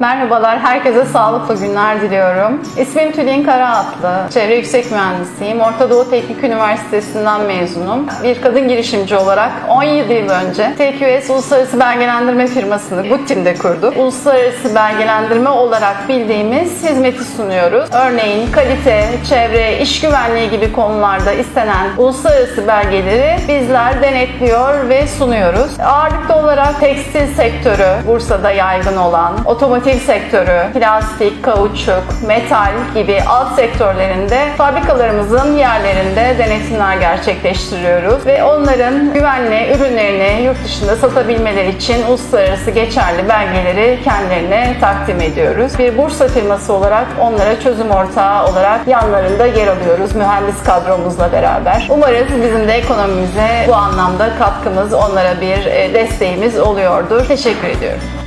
Merhabalar, herkese sağlıklı günler diliyorum. İsmim Tülin Karaatlı, çevre yüksek mühendisiyim. Orta Doğu Teknik Üniversitesi'nden mezunum. Bir kadın girişimci olarak 17 yıl önce TQS Uluslararası Belgelendirme firmasını Guttim'de kurduk. Uluslararası belgelendirme olarak bildiğimiz hizmeti sunuyoruz. Örneğin kalite, çevre, iş güvenliği gibi konularda istenen uluslararası belgeleri bizler denetliyor ve sunuyoruz. Ağırlıklı olarak tekstil sektörü, Bursa'da yaygın olan, otomotiv sektörü, plastik, kauçuk, metal gibi alt sektörlerinde fabrikalarımızın yerlerinde denetimler gerçekleştiriyoruz ve onların güvenli ürünlerini yurt dışında satabilmeleri için uluslararası geçerli belgeleri kendilerine takdim ediyoruz. Bir Bursa firması olarak onlara çözüm ortağı olarak yanlarında yer alıyoruz mühendis kadromuzla beraber. Umarız bizim de ekonomimize bu anlamda katkımız, onlara bir e, desteğimiz oluyordur. Teşekkür ediyorum.